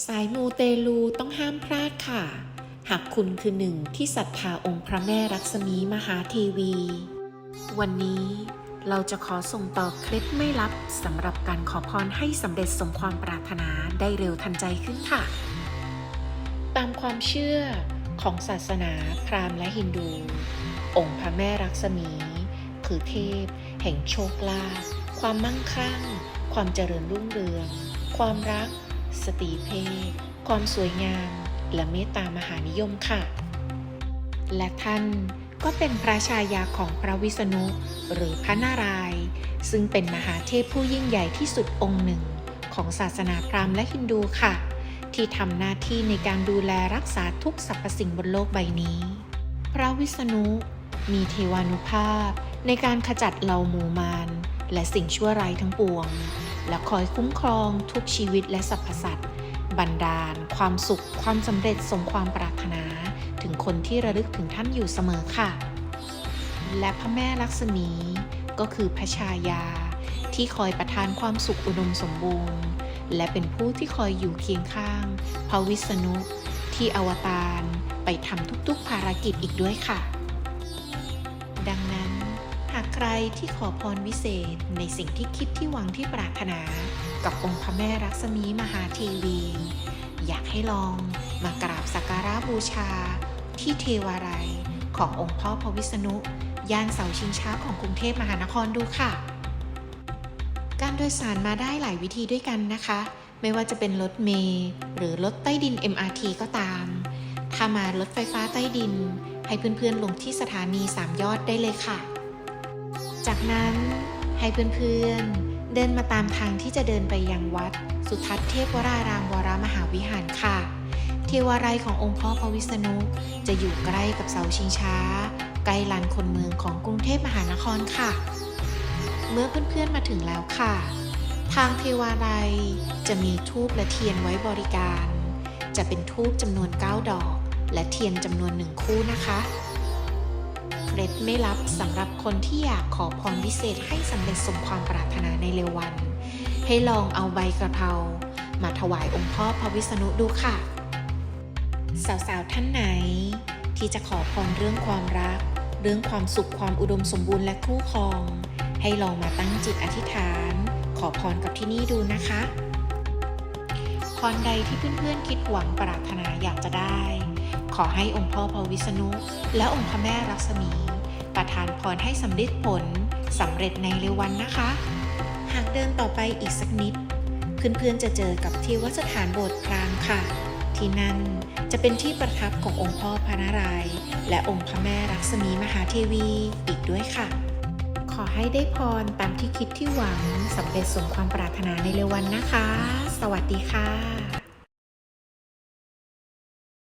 สายมูเตลูต้องห้ามพลาดค่ะ หากคุณคือหนึ่งที่ศรัทธาองค์พระแม่รักษมีมหาเทวี วันนี้เราจะขอส่งต่อเคล็ดไม่ลับสำหรับการขอพรให้สำเร็จสมความปรารถนาได้เร็วทันใจขึ้นค่ะ ตามความเชื่อของศาสนาพราหมณ์และฮินดู องค์พระแม่รักษมี คือเทพ แห่งโชคลาภความมั่งคั่ง ความเจริญรุ่งเรือง ความรัก สตรีเพศความสวยงาม และเมตตามหานิยมค่ะ และท่านก็เป็นพระชายาของพระวิษณุหรือพระนารายณ์ซึ่งเป็นมหาเทพผู้ยิ่งใหญ่ที่สุดองค์หนึ่ง ของศาสนาพราหมณ์และฮินดูค่ะ ที่ทำหน้าที่ในการดูแลรักษาทุกสรรพสิ่งบนโลกใบนี้ พระวิษณุมีเทวานุภาพในการขจัดเหล่าหมู่มารและสิ่งชั่วร้ายทั้งปวง และคอยคุ้มครองทุกชีวิตและสรรพสัตว์บันดาล ความสุข ความสำเร็จสมความปรารถนา ถึงคนที่ระลึกถึงท่านอยู่เสมอค่ะ และพระแม่ลักษมีก็คือพระชายา ที่คอยประทานความสุขอุดมสมบูรณ์ และเป็นผู้ที่คอยอยู่เคียงข้าง พระวิษณุ ที่อวตารไปทำทุกๆภารกิจอีกด้วยค่ะ ดังนั้น รที่ขอพรวิเศษในสิ่งที่คิดที่หวังที่ปรารถนา กับองค์พระแม่รักษมีมหาเทวี อยากให้ลองมากราบสักการะบูชา ที่เทวาลัยขององค์พ่อพระวิษณุย่านเสาชิงช้าของกรุงเทพมหานครดูค่ะ การโดยสารมาได้หลายวิธีด้วยกันนะคะ ไม่ว่าจะเป็นรถเมล์หรือรถใต้ดิน MRT ก็ตาม ถ้ามารถไฟฟ้าใต้ดิน ให้เพื่อนๆลงที่สถานีสามยอดได้เลยค่ะ จากนั้นให้เพื่อนๆ เดินมาตามทางที่จะเดินไปยังวัด สุทัศน์เทพวรารามวรมหาวิหารค่ะ เทวาลัยขององค์พ่อพระวิษณุจะอยู่ใกล้กับเสาชิงช้า ใกล้ลานคนเมืองของกรุงเทพมหานครค่ะ เมื่อเพื่อนๆมาถึงแล้วค่ะ ทางเทวาลัยจะมีทูบและเทียนไว้บริการ จะเป็นทูบจำนวน 9 ดอก และเทียนจำนวนหนึ่งคู่นะคะ เคล็ดไม่ลับสำหรับคนที่อยากขอพรวิเศษให้สำเร็จสมความปรารถนาในเร็ววัน ให้ลองเอาใบกระเพรามาถวายองค์พ่อพระวิษณุดูค่ะ สาวๆท่านไหน ที่จะขอพรเรื่องความรัก เรื่องความสุขความอุดมสมบูรณ์และคู่ครอง ให้ลองมาตั้งจิตอธิษฐาน ขอพรกับที่นี่ดูนะคะพรใดที่เพื่อนๆคิดหวังปรารถนาอยากจะได้ ขอให้องค์พ่อพระวิษณุ และองค์พระแม่รักษมี ประทานพรให้สำเร็จผลสำเร็จในเร็ววันนะคะ หากเดินต่อไปอีกสักนิด เพื่อนๆจะเจอกับที่วัดสถานโบสถ์พราหมค่ะ ที่นั่นจะเป็นที่ประทับขององค์พ่อพระนารายณ์และองค์พระแม่รักษมีมหาเทวีอีกด้วยค่ะ ขอให้ได้พรตามที่คิดที่หวังสำเร็จสมความปรารถนาในเร็ววันนะคะ สวัสดีค่ะ